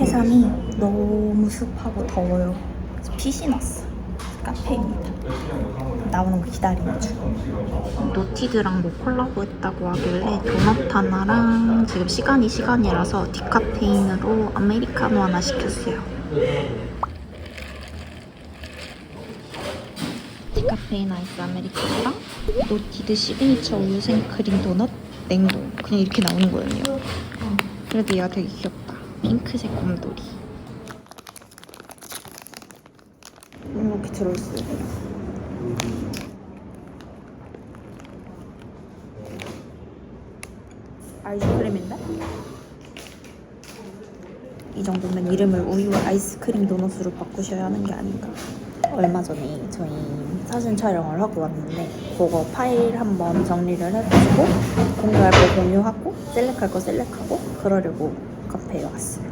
세상이 너무 습하고 더워요. 빛이 났어. 카페입니다. 나오는 거 기다리는 중. 노티드랑 뭐 콜라보 했다고 하길래 도넛 하나랑 지금 시간이 시간이라서 디카페인으로 아메리카노 하나 시켰어요. 디카페인 아이스 아메리카노랑 노티드 시그니처 우유 생크림 도넛 냉동 그냥 이렇게 나오는 거였네요. 그래도 얘가 되게 귀엽다. 핑크색 곰돌이. 이렇게 들어있어요. 아이스크림인데? 이 정도면 이름을 우유 아이스크림 도넛으로 바꾸셔야 하는 게 아닌가. 얼마 전에 저희 사진 촬영을 하고 왔는데 그거 파일 한번 정리를 해가지고 공유할 거 공유하고 셀렉할 거 셀렉하고 그러려고 카페에 왔어요.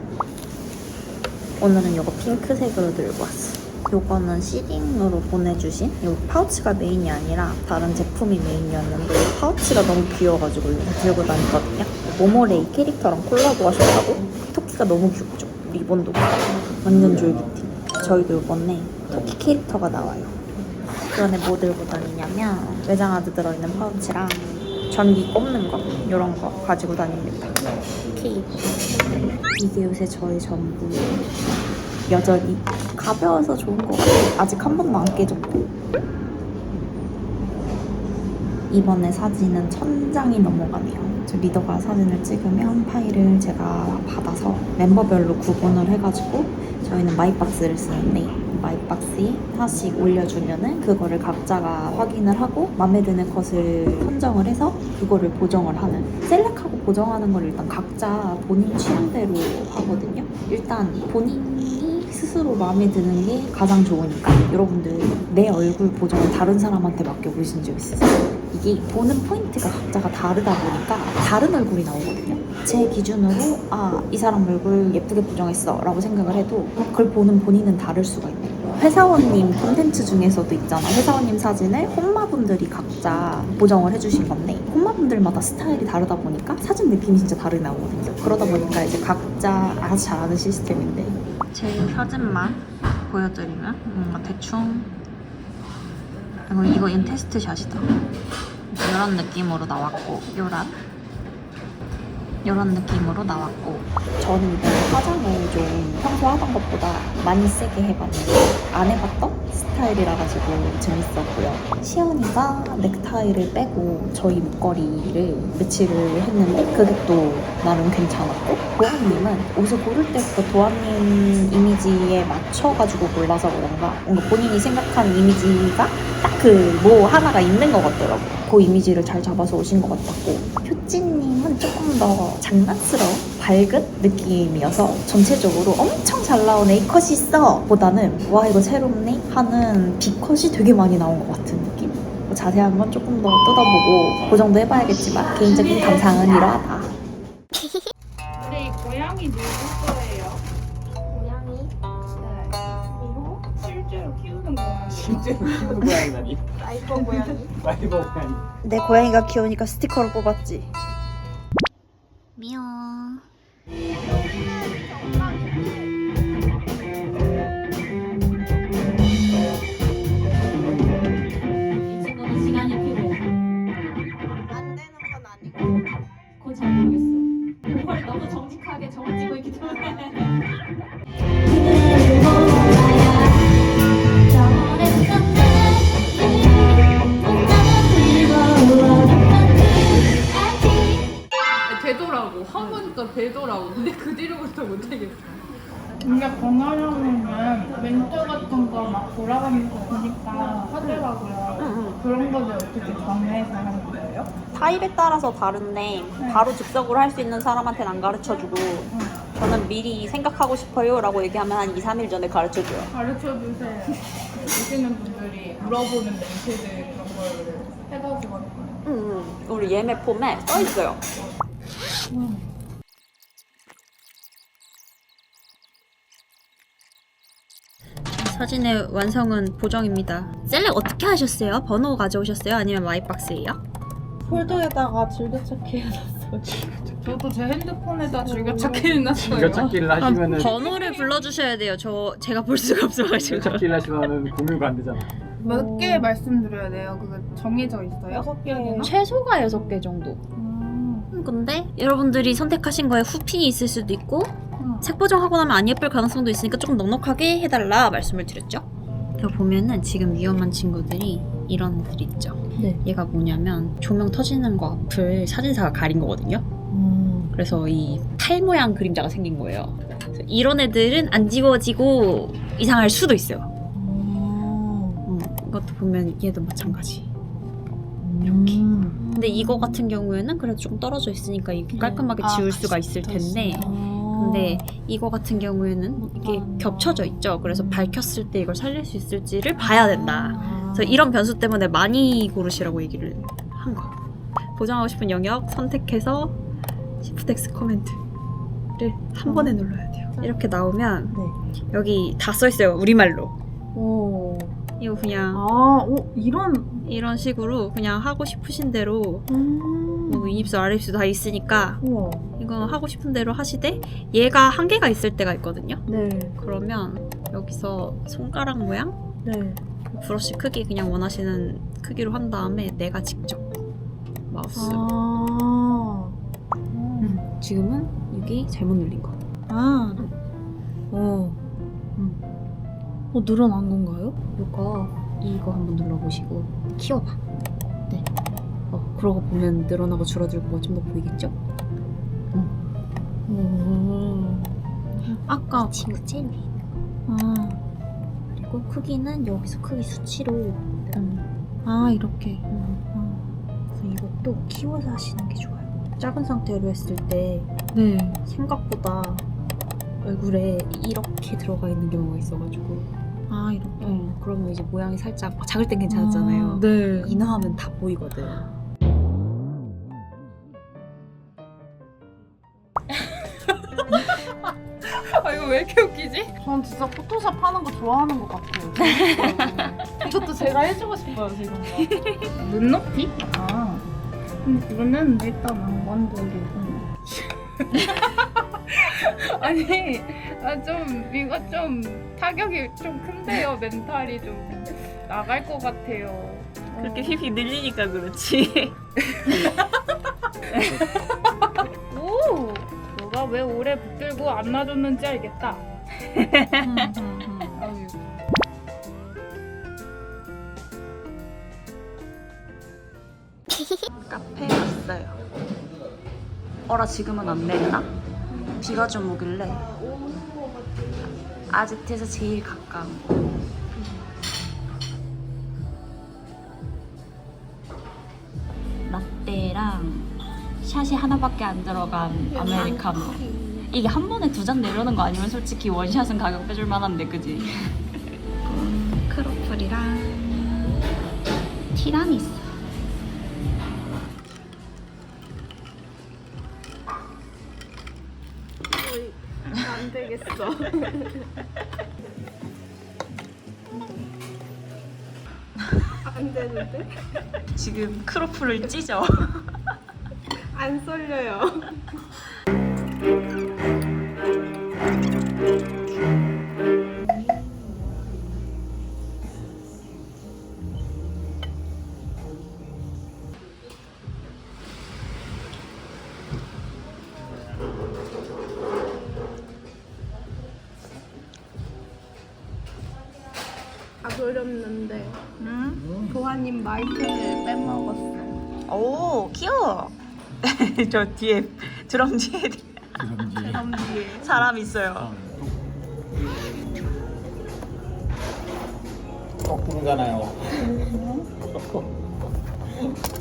오늘은 이거 핑크색으로 들고 왔어. 요거는 시딩으로 보내주신 요 파우치가 메인이 아니라 다른 제품이 메인이었는데 이 파우치가 너무 귀여워가지고 이거 들고 다녔거든요. 모모레이 캐릭터랑 콜라보 하셨다고? 토끼가 너무 귀엽죠? 리본도 완전 졸기티. 저희도 이번에 토끼 캐릭터가 나와요. 그런데 뭐 들고 다니냐면 외장하드 들어있는 파우치랑 전기 꼽는 거 이런 거 가지고 다닙니다. 케이크. 이게 요새 저의 전부예요. 여전히 가벼워서 좋은 것 같아요. 아직 한 번도 안 깨졌고. 이번에 사진은 천 장이 넘어가네요. 저 리더가 사진을 찍으면 파일을 제가 받아서 멤버별로 구분을 해가지고 저희는 마이박스를 쓰는데 마이박스에 하나씩 올려주면은 그거를 각자가 확인을 하고 마음에 드는 것을 선정을 해서 그거를 보정을 하는 셀렉하고 보정하는 걸 일단 각자 본인 취향대로 하거든요. 일단 본인이 스스로 마음에 드는 게 가장 좋으니까 여러분들 내 얼굴 보정을 다른 사람한테 맡겨보신 적 있으세요? 이게 보는 포인트가 각자가 다르다 보니까 다른 얼굴이 나오거든요. 제 기준으로 아, 이 사람 얼굴 예쁘게 보정했어 라고 생각을 해도 그걸 보는 본인은 다를 수가 있네요. 회사원님 콘텐츠 중에서도 있잖아. 회사원님 사진을 홈마분들이 각자 보정을 해주신 건데 홈마분들마다 스타일이 다르다 보니까 사진 느낌이 진짜 다르게 나오거든요. 그러다 보니까 이제 각자 알아서 잘하는 시스템인데 제 사진만 보여드리면 뭔가 대충 이거 이거 인 테스트 샷이다. 이런 느낌으로 나왔고 요런 이런 느낌으로 나왔고 저는 이번에 화장을 좀 평소 하던 것보다 많이 세게 해봤는데 안 해봤던 스타일이라 가지고 재밌었고요. 시연이가 넥타이를 빼고 저희 목걸이를 매치를 했는데 그게 또 나름 괜찮았고 도아님은 옷을 고를 때부터 도아님 이미지에 맞춰가지고 골라서 그런가 뭔가 본인이 생각하는 이미지가 딱 그 뭐 하나가 있는 것 같더라고요. 그 이미지를 잘 잡아서 오신 것 같았고 표 찌님은 조금 더 장난스러운 밝은 느낌이어서 전체적으로 엄청 잘 나온 A컷이 있어 보다는 와 이거 새롭네 하는 B컷이 되게 많이 나온 것 같은 느낌. 뭐 자세한 건 조금 더 뜯어보고 그 정도 해봐야겠지만 개인적인 감상은 이러하다. 우리 고양이 누구 거예요? 고양이? 이거 실제로 키우는 고양이. 실제로 키우는 고양 아이폰 고양이 마이버 고양이 내 고양이가 귀여우니까 스티커를 뽑았지 필요해. 안 되는 건 아니고 그건 잘 모르겠어. 그걸 너무 정직하게 적어지고 있기 때문에. 타입에 따라서 다른데 바로 즉석으로 할 수 있는 사람한테는 안 가르쳐주고 저는 미리 생각하고 싶어요 라고 얘기하면 한 2, 3일 전에 가르쳐줘요 가르쳐 주세요. 오시는 분들이 물어보는 멘트들 그런 거를 해가지고 하는 거예요. 응, 응. 우리 예매 폼에 써있어요 사진의 완성은 보정입니다 셀렉 어떻게 하셨어요? 번호 가져오셨어요? 아니면 마이박스예요? 폴더에다가 즐겨찾기 해놨어. 저도 제 핸드폰에다 즐겨찾기 해놨어요. 즐겨찾기를 하시면은 번호를 불러주셔야 돼요. 저 제가 볼 수가 없어가지고. 즐겨찾기를 하시면은 공유가 안 되잖아. 몇 개 말씀드려야 돼요? 그거 정해져 있어요? 여섯 개나? 최소가 6개 정도. 음. 근데 여러분들이 선택하신 거에 후핑이 있을 수도 있고 음. 색 보정하고 나면 안 예쁠 가능성도 있으니까 조금 넉넉하게 해달라 말씀을 드렸죠. 여기 보면은 지금 위험한 친구들이 이런 애들이 있죠. 네. 얘가 뭐냐면 조명 터지는 거 앞을 사진사가 가린 거거든요. 음. 그래서 이 팔 모양 그림자가 생긴 거예요. 그래서 이런 애들은 안 지워지고 이상할 수도 있어요. 음. 음, 이것도 보면 얘도 마찬가지. 이렇게. 근데 이거 같은 경우에는 그래도 좀 떨어져 있으니까 이렇게 깔끔하게 아, 지울 수가 있을 텐데 근데 이거 같은 경우에는 이게 겹쳐져 있죠. 그래서 밝혔을 때 이걸 살릴 수 있을지를 봐야 된다. 그래서 이런 변수 때문에 많이 고르시라고 얘기를 한 거. 보정하고 싶은 영역 선택해서 Shift X 커맨드를 한 번에 눌러야 돼요. 이렇게 나오면 여기 다 써 있어요. 우리말로. 오. 이거 그냥 아, 오, 이런. 이런 식으로 그냥 하고 싶으신 대로 음. 뭐 윗입술 아랫입술 다 있으니까 우와. 이거 하고 싶은 대로 하시되 얘가 한계가 있을 때가 있거든요. 네. 그러면 여기서 손가락 모양 네. 브러쉬 크기 그냥 원하시는 크기로 한 다음에 내가 직접 마우스 아. 음, 지금은 여기 잘못 눌린 거 아. 어. 음. 어, 늘어난 건가요? 이거 이거 한번 눌러보시고 키워봐 네 어, 그러고 보면 늘어나고 줄어들고가 좀더 보이겠죠? 오. 아까. 친구 제일 위에 아. 그리고 크기는 여기서 크기 수치로 음, 아, 이렇게. 음. 그래서 이것도 키워서 하시는 게 좋아요 작은 상태로 했을 때 네. 생각보다 얼굴에 이렇게 들어가 있는 경우가 있어가지고 아, 이렇게. 응, 그러면 이제 모양이 살짝 작을 땐 괜찮았잖아요 아, 네. 인화하면 다 보이거든 아 이거 왜 이렇게 웃기지? 전 진짜 포토샵 하는 거 좋아하는 것 같아요. 이것도 제가 해주고 싶어요, 지금. 눈높이? 아. 근데 그거는 일단 안 건드리고. 아니, 아, 좀, 이거 좀 타격이 좀 큰데요, 멘탈이 좀. 나갈 것 같아요. 그렇게 휘휘 늘리니까 그렇지 오! 너가 왜 오래 붙들고 안 놔줬는지 알겠다. 카페에 왔어요 어라 지금은 안 내리나? 비가 좀 오길래 아지트에서 제일 가까운 샷이 하나밖에 안 들어간 아메리카노 이게 한 번에 두 잔 내려는 거 아니면 솔직히 원샷은 가격 빼줄 만한데 그지? 크로플이랑 티라미수 안 되겠어. 안 되는데? 지금 크로플을 찢어 안 썰려요. 저 뒤에 드럼 뒤에. 그럼 뒤에. 사람 있어요. 거꾸로잖아요.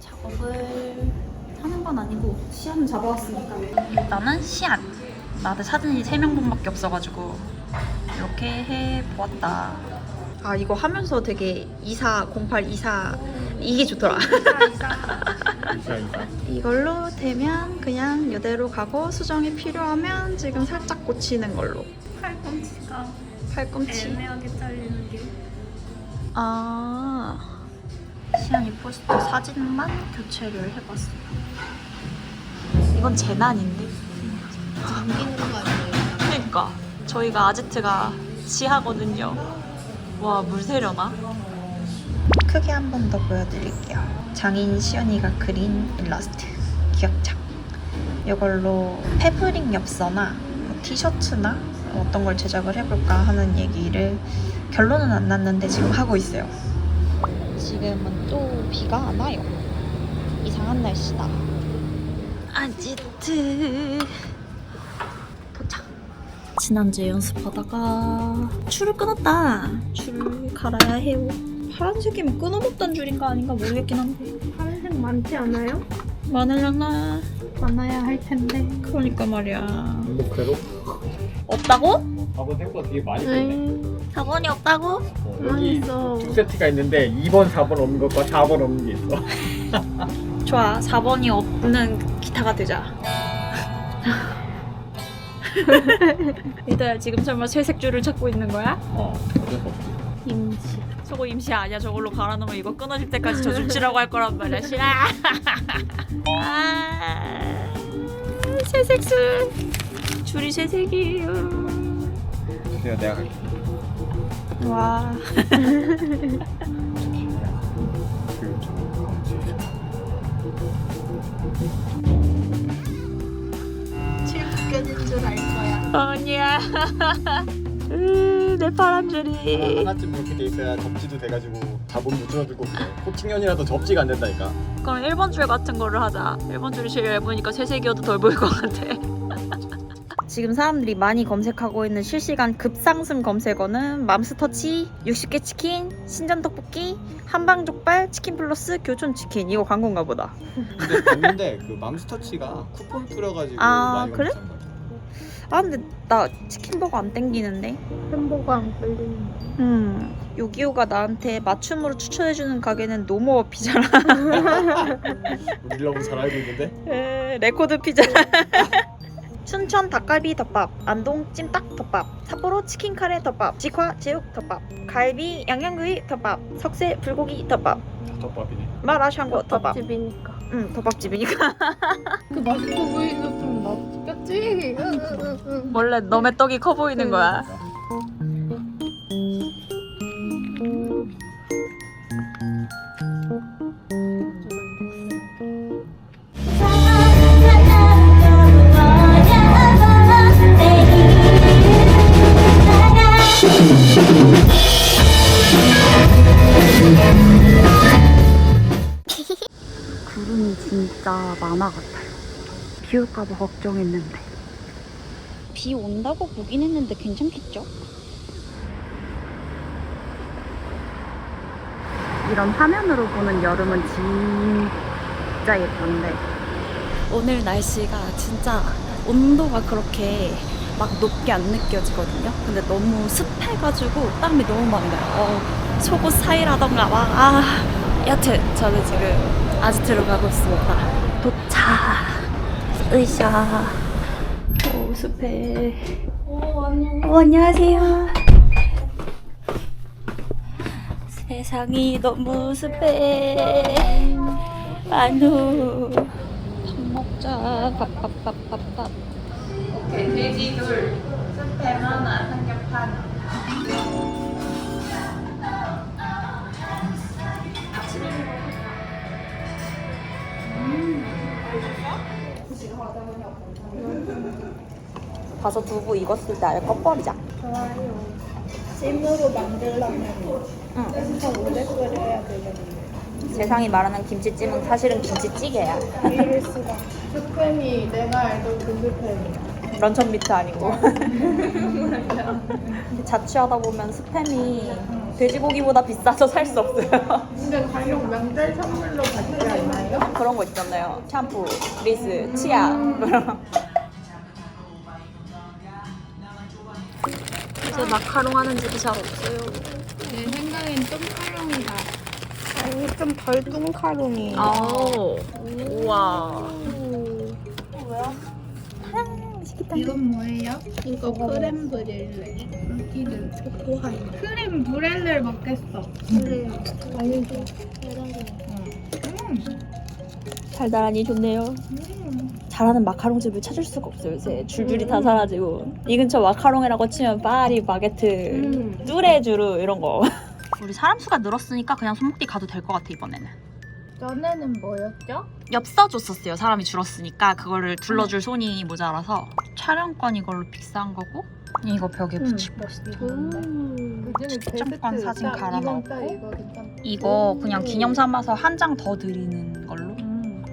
작업을 하는 건 아니고 시안 잡아왔으니까. 일단은 시안. 나한테 사진이 3명분밖에 없어가지고 이렇게 해보았다 아 이거 하면서 되게 2408 24 이게 좋더라 이사 이사. 이걸로 되면 그냥 이대로 가고 수정이 필요하면 지금 살짝 고치는 걸로 팔꿈치가 팔꿈치 애매하게 잘리는 게. 아 시안이 포스터 사진만 교체를 해봤어요. 이건 재난인데. 잠기는 거 아니에요? 그러니까 저희가 아지트가 지하거든요. 와 물 새려나? 크게 한 번 더 보여드릴게요. 장인 시연이가 그린 일러스트 기억장. 이걸로 패브릭 엽서나 뭐 티셔츠나 뭐 어떤 걸 제작을 해볼까 하는 얘기를 결론은 안 났는데 지금 하고 있어요. 지금은 또 비가 안 와요. 이상한 날씨다. 아지트. 지난주에 연습하다가 줄을 끊었다. 줄을 갈아야 해요. 파란색이면 끊어먹던 줄인가 아닌가 모르겠긴 한데. 파란색 많지 않아요? 많으려나? 많아야 할 텐데. 그러니까 말이야. 목표로? 없다고? 학원 생각보다 되게 많이 뺐네. 응. 학원이 없다고? 어, 많이 여기 있어. 두 세트가 있는데 2번, 4번 없는 것과 4번 없는 게 있어. 좋아. 4번이 없는 기타가 되자. 이들 지금 설마 채색 줄을 찾고 있는 거야? 어, 어쩔 수 없지. 임시. 저거 임시 아니야. 저걸로 갈아놓으면 이거 끊어질 때까지 저 줄치라고 할 거란 말이야. 싫어. 아, 새색줄. 줄이 새색이에요. 그래서 내가 갈게. 와. 으, 내 파란 줄이. 하나쯤 이렇게 돼 있어야 접지도 돼가지고 자본 못 줄어들고 그래. 코팅연이라도 접지가 안 된다니까. 그럼 1번 줄 같은 거를 하자. 1번 줄이 제일 얇으니까 새색이어도 덜 보일 것 같아. 지금 사람들이 많이 검색하고 있는 실시간 급상승 검색어는 맘스터치, 60개 치킨, 신전 떡볶이, 한방 족발, 치킨 플러스 교촌 치킨 이거 광고인가 보다. 근데 봤는데 그 맘스터치가 쿠폰 뿌려가지고 아, 많이 그래? 같아. 아 근데 나 치킨버거 안 땡기는데. 햄버거 안 끌리는. 음. 요기요가 나한테 맞춤으로 추천해주는 가게는 노모어 피자라. 우리 러브 잘 알고 있는데 에, 레코드 피자. 춘천 닭갈비 덮밥, 안동 찜닭 덮밥, 삿포로 치킨 카레 덮밥, 직화 제육 덮밥, 갈비 양념구이 덮밥, 석쇠 불고기 덮밥, 덮밥이네. 마라샹궈 덮밥. 집이니까. 응, 덮밥집이니까. 그 맛있어 보이셨으면 나 시켰지? 원래 너의 떡이 커 보이는 거야. 구름이 진짜 많아 같아요. 비 올까봐 걱정했는데. 비 온다고 보긴 했는데 괜찮겠죠? 이런 화면으로 보는 여름은 진짜 예쁜데 오늘 날씨가 진짜 온도가 그렇게 막 높게 안 느껴지거든요. 근데 너무 습해가지고 땀이 너무 많이 나요. 어, 속옷 사이라던가 막 아. 여튼 저는 지금 아지트로 가고 있습니다. 도착. 으쌰. 오 습해. 오 안녕. 오, 안녕하세요. 세상이 너무 습해. 안우. 밥 먹자. 밥 밥 밥 밥 밥. 오케이, 돼지 둘. 습해 하나, 삼겹살 가서 두부 익었을 때 아예 꺼버리자. 좋아요. 찜으로 만들려면 응. 엄청 오래 끓여야 되겠네. 세상이 말하는 김치찜은 사실은 김치찌개야. 이럴 수가. 스팸이 내가 알던 그 스팸이야. 런천 미트 아니고. 자취하다 보면 스팸이 돼지고기보다 비싸서 살 수 없어요. 근데 가령 명절 선물로 받지 않나요? 그런 거 있잖아요. 샴푸, 리스, 치약. 이 제 마카롱 하는 집이 잘 없어요. 내 생각엔 좀 촬영이다. 아니 좀덜 뚱카롱이. 아, 우와. 뭐야? 이건 뭐예요? 이거 크렘 브렐레. 여기는 초코하이. 크렘 브렐레를 먹겠어. 그래. 알려줘. 달달하니 좋네요. 잘하는 마카롱집을 찾을 수가 없어요. 요새 줄줄이 다 사라지고 이 근처 마카롱이라고 치면 파리, 바게트, 뚜레쥬르 이런 거. 우리 사람 수가 늘었으니까 그냥 손목디 가도 될 것 같아 이번에는. 전에는 뭐였죠? 엽서 줬었어요. 사람이 줄었으니까 그거를 둘러줄 손이 모자라서 촬영권 이걸로 픽스한 거고 이거 벽에 붙일 포스터. 출장권 사진 갈아 이건 넣고. 딱 이거 그냥 기념 삼아서 한 장 더 드리는 걸로.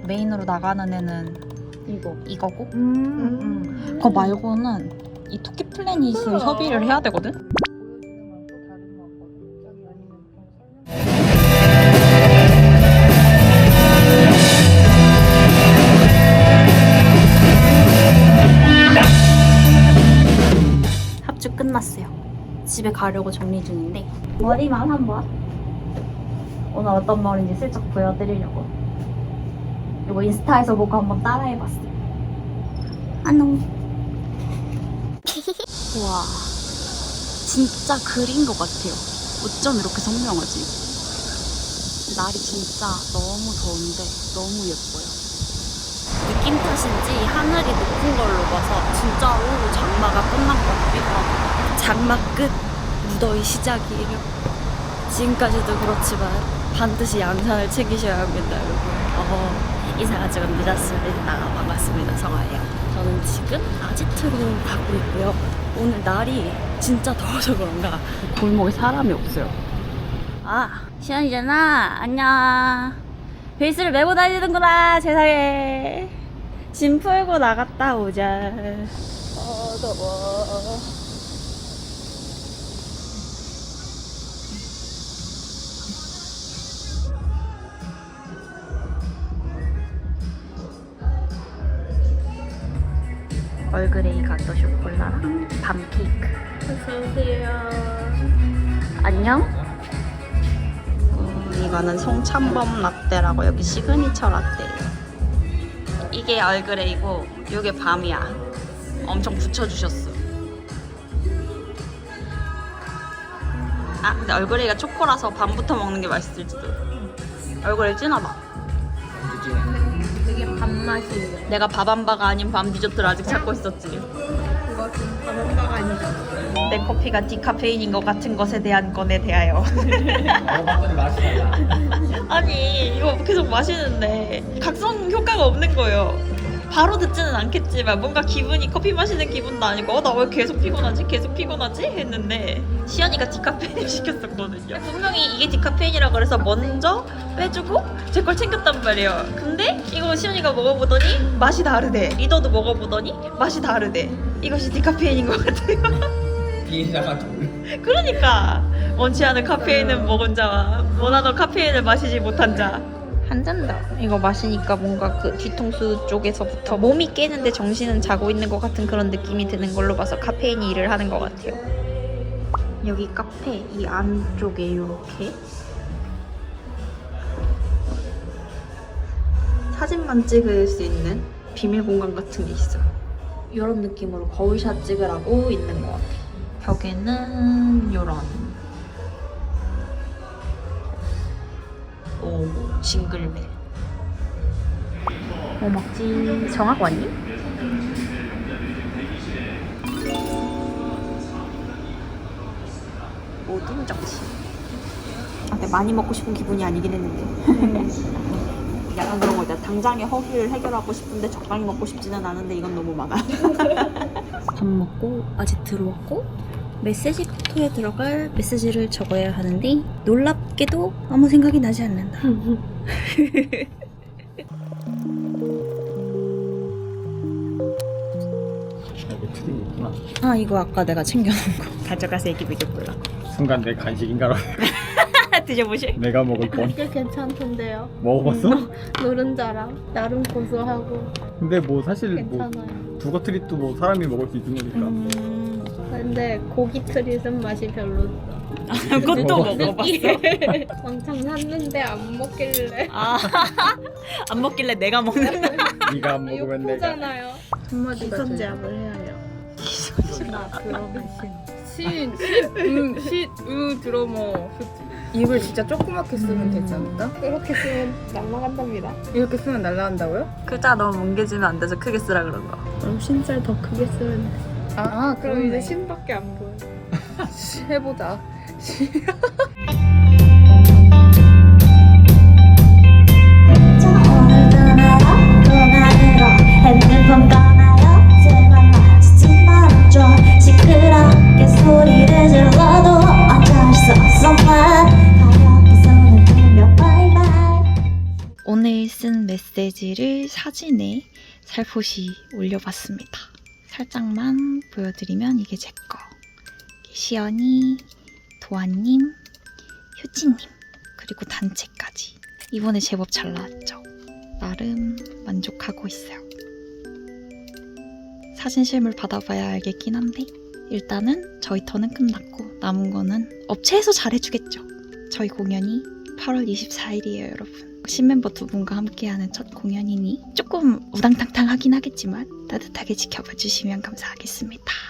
메인으로 나가는 애는 이거 이거고. 음. 그거 말고는 이 토끼 플래닛을 협의를 해야 되거든. 합주 끝났어요. 집에 가려고 정리 중인데 머리만 한번 오늘 어떤 머리인지 슬쩍 보여드리려고 이거 인스타에서 보고 한번 따라해봤어요. 안녕. 와, 진짜 그린 것 같아요. 어쩜 이렇게 선명하지? 날이 진짜 너무 더운데 너무 예뻐요. 느낌 탓인지 하늘이 높은 걸로 봐서 진짜로 장마가 끝난 것 하고 장마 끝, 무더위 시작이에요. 지금까지도 그렇지만 반드시 양산을 챙기셔야 합니다, 여러분. 어, 이사가 지금 늦었습니다. 반갑습니다, 성아예요. 저는 지금 아지트로 가고 있고요. 오늘 날이 진짜 더워서 그런가 골목에 사람이 없어요. 아, 시연이잖아. 안녕. 베이스를 메고 다니는구나. 세상에. 짐 풀고 나갔다 오자. 어, 더워. 얼그레이 가또 쇼콜라랑 밤 케이크. 어서오세요. 안녕. 음, 이거는 송참범 라떼라고 여기 시그니처 라떼. 이게 얼그레이고 이게 밤이야. 엄청 붙여주셨어. 아 근데 얼그레이가 초코라서 밤부터 먹는 게 맛있을지도. 얼그레이 진하다. 되게 밥맛이에요. 내가 밥한바가 아닌 밤 디저트를 아직 찾고 있었지. 지금 밥한바가 아니잖아. 내 커피가 디카페인인 것 같은 것에 대한 건에 대하여. 먹어봤더니 맛이 달라. 아니 이거 계속 마시는데 각성 효과가 없는 거예요. 바로 듣지는 않겠지만 뭔가 기분이 커피 마시는 기분도 아니고 어 나 왜 계속 피곤하지? 계속 피곤하지? 했는데 시연이가 디카페인을 시켰었거든요. 분명히 이게 디카페인이라 그래서 먼저 빼주고 제 걸 챙겼단 말이에요. 근데 이거 시연이가 먹어보더니 맛이 다르대. 리더도 먹어보더니 맛이 다르대. 이것이 디카페인인 것 같아요. 둘. 그러니까 원치 않은 카페인은 먹은 자와 원하던 카페인을 마시지 못한 자. 한 잔다. 이거 마시니까 뭔가 그 뒤통수 쪽에서부터 몸이 깨는데 정신은 자고 있는 것 같은 그런 느낌이 드는 걸로 봐서 카페인이 일을 하는 것 같아요. 여기 카페 이 안쪽에 이렇게 사진만 찍을 수 있는 비밀 공간 같은 게 있어요. 이런 느낌으로 거울샷 찍으라고 있는 것 같아요. 벽에는 요런 오 징글벨 뭐 먹지? 정학 왔니? 모든 정신 아, 근데 많이 먹고 싶은 기분이 아니긴 했는데. 약간 그런 거 있다 당장의 허기를 해결하고 싶은데 적당히 먹고 싶지는 않은데 이건 너무 많아. 밥 먹고 아직 들어왔고 메시지 카톡에 들어갈 메시지를 적어야 하는데 놀랍게도 아무 생각이 나지 않는다. 여기 트림 있구나. 아 이거 아까 내가 챙겨놓은 거 가져가서 애기 먹여볼라. 순간 내 간식인가로 드셔보실? 내가 먹을 뻔 꽤 괜찮던데요. 먹어봤어? 노른자랑 나름 고소하고 근데 뭐 사실 뭐 괜찮아요. 두꺼트립도 뭐 사람이 먹을 수 있는 거니까 음... 근데 고기 트릿은 맛이 별로. 그것도 먹어봤어? 왕창 샀는데 안 먹길래. 아, 안 먹길래 내가 먹는다. 네가 안 먹으면 내가 욕보잖아요. 한마디가 제압을 해야 신. 신, 신, 음, 신, 으, 드러머. 입을 진짜 조그맣게 쓰면 되지 않을까? 그렇게 쓰면 날아간답니다. 이렇게 쓰면 날라간다고요? 글자 너무 뭉개지면 안 돼서 크게 쓰라 그런 거. 그럼 신살 더 크게 쓰면 돼. 아, 그럼 그럼 이제 신밖에 안 보여. 해보자. 오늘 쓴 메시지를 사진에 살포시 올려봤습니다. 살짝만 보여드리면 이게 제 거. 시연이, 도아님, 효진님, 그리고 단체까지. 이번에 제법 잘 나왔죠. 나름 만족하고 있어요. 사진 실물 받아봐야 알겠긴 한데 일단은 저희 턴은 끝났고 남은 거는 업체에서 잘해주겠죠. 저희 공연이 8월 24일이에요, 여러분. 신멤버 두 분과 함께하는 첫 공연이니 조금 우당탕탕하긴 하겠지만 따뜻하게 지켜봐 주시면 감사하겠습니다.